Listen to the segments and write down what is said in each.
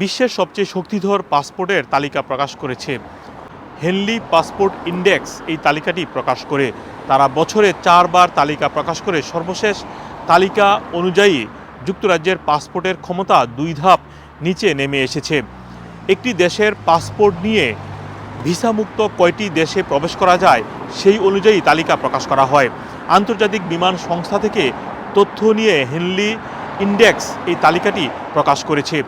বিশ্বের সবচেয়ে শক্তিধর পাসপোর্টের তালিকা প্রকাশ করেছে। হেনলি পাসপোর্ট ইন্ডেক্স এই তালিকাটি প্রকাশ করে। তারা বছরে চারবার তালিকা প্রকাশ করে। সর্বশেষ তালিকা অনুযায়ী যুক্তরাজ্যের পাসপোর্টের ক্ষমতা দুই ধাপ নিচে নেমে এসেছে। একটি দেশের পাসপোর্ট নিয়ে ভিসামুক্ত কয়টি দেশে প্রবেশ করা যায়, সেই অনুযায়ী তালিকা প্রকাশ করা হয়। আন্তর্জাতিক বিমান সংস্থা থেকে তথ্য নিয়ে হেনলি ইন্ডেক্স এই তালিকাটি প্রকাশ করেছে।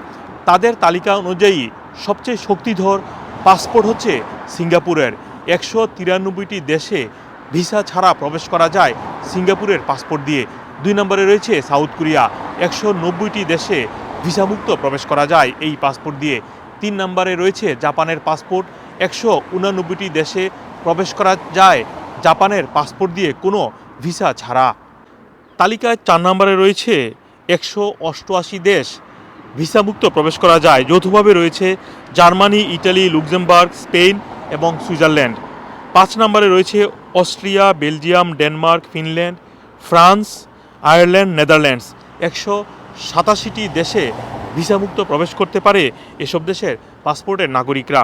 তাদের তালিকা অনুযায়ী সবচেয়ে শক্তিধর পাসপোর্ট হচ্ছে সিঙ্গাপুরের। একশো তিরানব্বইটি দেশে ভিসা ছাড়া প্রবেশ করা যায় সিঙ্গাপুরের পাসপোর্ট দিয়ে। দুই নম্বরে রয়েছে সাউথ কোরিয়া। একশো নব্বইটি দেশে ভিসামুক্ত প্রবেশ করা যায় এই পাসপোর্ট দিয়ে। তিন নম্বরে রয়েছে জাপানের পাসপোর্ট। একশো উনানব্বইটি দেশে প্রবেশ করা যায় জাপানের পাসপোর্ট দিয়ে কোনো ভিসা ছাড়া। তালিকায় চার নম্বরে রয়েছে একশো অষ্টআশি দেশ। ভিসামুক্ত প্রবেশ করা যায়। যৌথভাবে রয়েছে জার্মানি, ইটালি, লুক্সেমবার্গ, স্পেন এবং সুইজারল্যান্ড। পাঁচ নম্বরে রয়েছে Austria, Belgium, Denmark, Finland, France, Ireland, Netherlands. একশো সাতাশিটি দেশে ভিসামুক্ত প্রবেশ করতে পারে এসব দেশের পাসপোর্টের নাগরিকরা।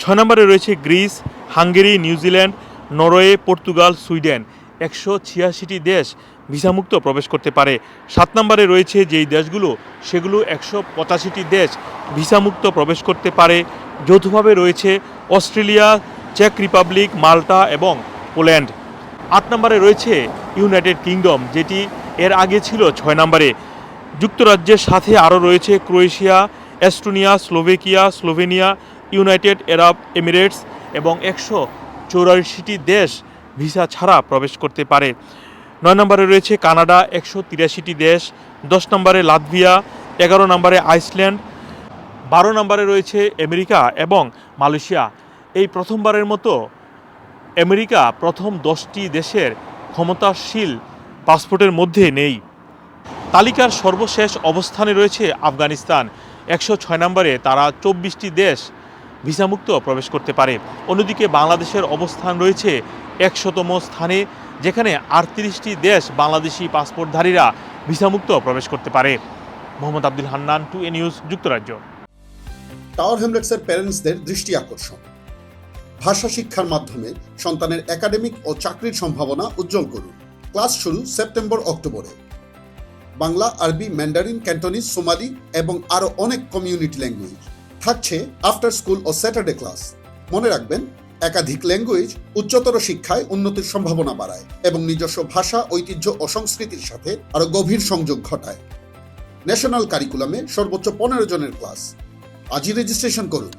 ছয় নম্বরে রয়েছে Greece, Hungary, New Zealand, Norway, Portugal, Sweden. একশো ছিয়াশিটি দেশ ভিসামুক্ত প্রবেশ করতে পারে। সাত নম্বরে রয়েছে যেই দেশগুলো, সেগুলো একশো পঁচাশিটি দেশ ভিসামুক্ত প্রবেশ করতে পারে। যৌথভাবে রয়েছে অস্ট্রেলিয়া, চেক রিপাবলিক, মাল্টা এবং পোল্যান্ড। আট নম্বরে রয়েছে ইউনাইটেড কিংডম, যেটি এর আগে ছিল ছয় নম্বরে। যুক্তরাজ্যের সাথে আরও রয়েছে Croatia, Estonia, Slovakia, Slovenia, United Arab Emirates এবং একশো চৌরাশিটি দেশ ভিসা ছাড়া প্রবেশ করতে পারে। নয় নম্বরে রয়েছে কানাডা, একশো তিরাশিটি দেশ, দশ নম্বরে লাতভিয়া, এগারো নম্বরে আইসল্যান্ড, বারো নম্বরে রয়েছে আমেরিকা এবং মালয়েশিয়া। এই প্রথমবারের মতো আমেরিকা প্রথম দশটি দেশের ক্ষমতাশীল পাসপোর্টের মধ্যে নেই। তালিকার সর্বশেষ অবস্থানে রয়েছে আফগানিস্তান। একশো ছয় নম্বরে তারা চব্বিশটি দেশ ভিসামুক্ত প্রবেশ করতে পারে। অন্যদিকে বাংলাদেশের অবস্থান রয়েছে একশোতম স্থানে, যেখানে আটত্রিশটি দেশ বাংলাদেশি পাসপোর্টধারীরা ভিসামুক্ত প্রবেশ করতে পারে। Mohammad Abdul Hannan two A news, যুক্তরাজ্য। টাওয়ার হ্যামলেটসের প্যারেন্টসদের দৃষ্টি আকর্ষণ। ভাষা শিক্ষার মাধ্যমে সন্তানের একাডেমিক ও চাকরির সম্ভাবনা উজ্জ্বল করুন। ক্লাস শুরু সেপ্টেম্বর, অক্টোবরে। বাংলা, আরবি, ম্যান্ডারিন, ক্যান্টনিজ, সোমালি এবং আরও অনেক কমিউনিটি ল্যাঙ্গুয়েজ। থাকছে আফটার স্কুল ও স্যাটারডে ক্লাস মনে রাখবেন, একাধিক ল্যাঙ্গুয়েজ উচ্চতর শিক্ষায় উন্নতির সম্ভাবনা বাড়ায় এবং নিজস্ব ভাষা, ঐতিহ্য ও সংস্কৃতির সাথে আরও গভীর সংযোগ ঘটায়। ন্যাশনাল কারিকুলামে সর্বোচ্চ পনেরো জনের ক্লাস আজই রেজিস্ট্রেশন করুন।